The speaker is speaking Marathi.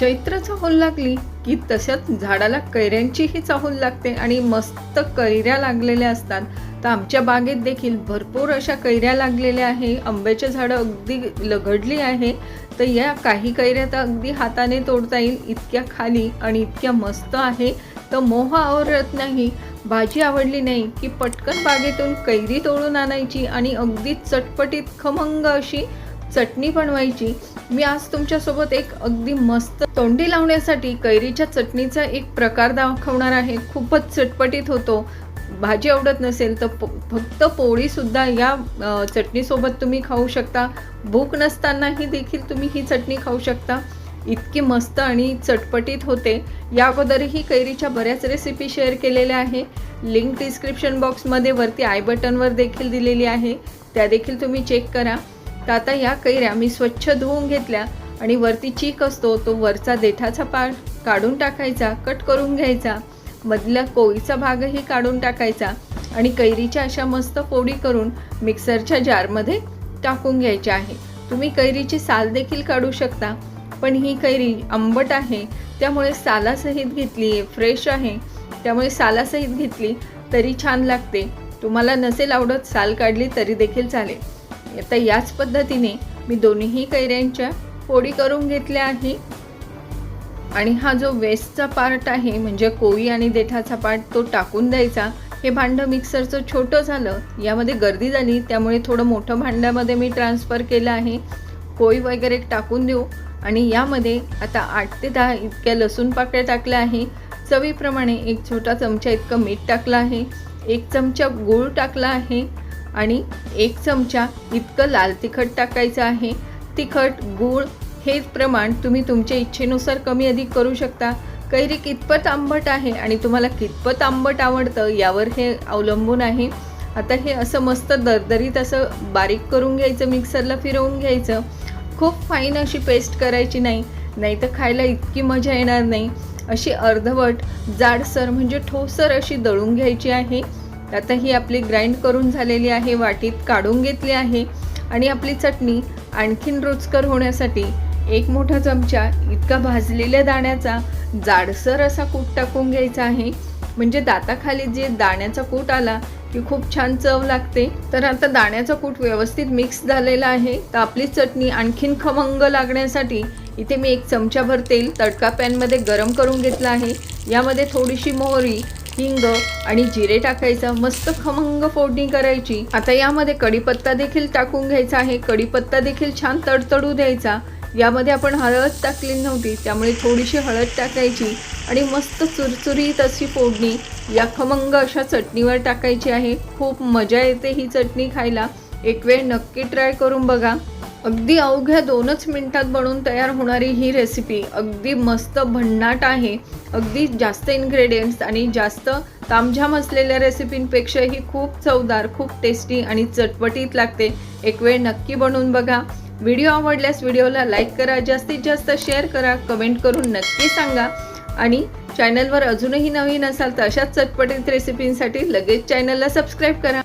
चैत्र चाहूल लागली की तसंच झाडाला कैऱ्यांचीही चाहूल लागते आणि मस्त कैऱ्या लागलेल्या असतात. तर आमच्या बागेत देखील भरपूर अशा कैऱ्या लागलेल्या आहे. आंब्याच्या झाडं अगदी लगडली आहे. तर या काही कैऱ्या तर अगदी हाताने तोडता येईल इतक्या खाली आणि इतक्या मस्त आहे. तर मोह आवरत नाही. भाजी आवडली नाही की पटकन बागेतून कैरी तोडून आणायची आणि अगदी चटपटीत खमंग अशी चटणी बनवायची. मी आज तुमच्यासोबत एक अगदी मस्त तोंडी लावण्यासाठी कैरीच्या चटणीचा एक प्रकार दाखवणार आहे. खूपच चटपटीत होतो. भाजी आवडत नसेल तर प फक्त पोळीसुद्धा या चटणीसोबत तुम्ही खाऊ शकता. भूक नसतानाही देखील तुम्ही ही चटणी खाऊ शकता. इतकी मस्त आणि चटपटीत होते. या अगोदरही कैरीच्या बऱ्याच रेसिपी शेअर केलेल्या आहे. लिंक डिस्क्रिप्शन बॉक्समध्ये वरती आय बटनवर देखील दिलेली आहे. त्या देखील तुम्ही चेक करा. तर आता या कैऱ्या मी स्वच्छ धुवून घेतल्या आणि वरती चीक असतो तो वरचा देठाचा पाळ काढून टाकायचा कट करून घ्यायचा. मधल्या कोळीचा भागही काढून टाकायचा आणि कैरीच्या अशा मस्त फोडी करून मिक्सरच्या जारमध्ये टाकून घ्यायच्या आहे. तुम्ही कैरीची साल देखील काढू शकता पण ही कैरी आंबट आहे त्यामुळे सालासहित घेतली आहे फ्रेश आहे. त्यामुळे सालासहित घेतली तरी छान लागते. तुम्हाला नसेल आवडत साल काढली तरी देखील चालेल. आता याच पद्धतीने मी दोन्हीही कैऱ्यांच्या फोडी करून घेतल्या आहे. आणि हा जो वेस्टचा पार्ट आहे म्हणजे कोळी आणि देठाचा पार्ट तो टाकून द्यायचा. हे भांडं मिक्सरचं छोटं झालं. यामध्ये गर्दी झाली त्यामुळे थोडं मोठं भांड्यामध्ये मी ट्रान्सफर केलं आहे. कोळी वगैरे टाकून देऊ. आणि यामध्ये आता आठ ते दहा इतक्या लसूण पाकळ्या टाकल्या आहे. चवीप्रमाणे एक छोटा चमचा इतकं मीठ टाकलं आहे. एक चमचा गूळ टाकला आहे. आणि एक चमचा इतकं लाल तिखट टाकायचं आहे. तिखट गूळ हे प्रमाण तुम्ही तुमच्या इच्छेनुसार कमी अधिक करू शकता. कैरी कितपत आंबट आहे आणि तुम्हाला कितपत आंबट आवडतं यावर हे अवलंबून आहे. आता हे असं मस्त दरदरीत असं बारीक करून घ्यायचं मिक्सरला फिरवून घ्यायचं. खूप फाईन अशी पेस्ट करायची नाही. नाही तर खायला इतकी मजा येणार नाही. अशी अर्धवट जाडसर म्हणजे ठोसर अशी दळून घ्यायची आहे. आता ही आपली ग्राइंड करून झालेली आहे वाटीत काढून घेतली आहे आणि आपली चटणी आणखीन रुचकर होण्यासाठी एक मोठा चमचा इतका भाजलेल्या दाण्याचा जाडसर असा कूट टाकून घ्यायचा आहे. म्हणजे दाताखाली जे दाण्याचा कूट आला की खूप छान चव लागते. तर आता दाण्याचा कूट व्यवस्थित मिक्स झालेला आहे. तर आपली चटणी आणखीन खमंग लागण्यासाठी इथे मी एक चमचाभर तेल तडका पॅनमध्ये गरम करून घेतलं आहे. यामध्ये थोडीशी मोहरी हिंग आणि जिरे टाकायचं मस्त खमंग फोडणी करायची. आता यामध्ये कढीपत्ता देखील टाकून घ्यायचा आहे. कढीपत्ता देखील छान तडतडू द्यायचा. यामध्ये आपण हळद टाकली नव्हती त्यामुळे थोडीशी हळद टाकायची आणि मस्त चुरचुरीत अशी फोडणी. या खमंग अशा चटणीवर टाकायची आहे. खूप मजा येते ही चटणी खायला. एक वेळ नक्की ट्राय करून बघा. अगदी अवघ्या दोनच मिनिटात बनवून तयार होणारी ही रेसिपी अगदी मस्त भन्नाट आहे. अगदी जास्त इन्ग्रेडियंट्स आणि जास्त तामझाम असलेल्या रेसिपींपेक्षा ही खूप चवदार खूप टेस्टी आणि चटपटीत लागते. एक वेळ नक्की बनवून बघा. व्हिडिओ आवडल्यास व्हिडिओला लाईक करा जास्तीत जास्त शेअर करा कमेंट करून नक्की सांगा. आणि चॅनलवर अजूनही नवीन असाल तर अशाच चटपटीत रेसिपींसाठी लगेच चॅनलला सबस्क्राईब करा.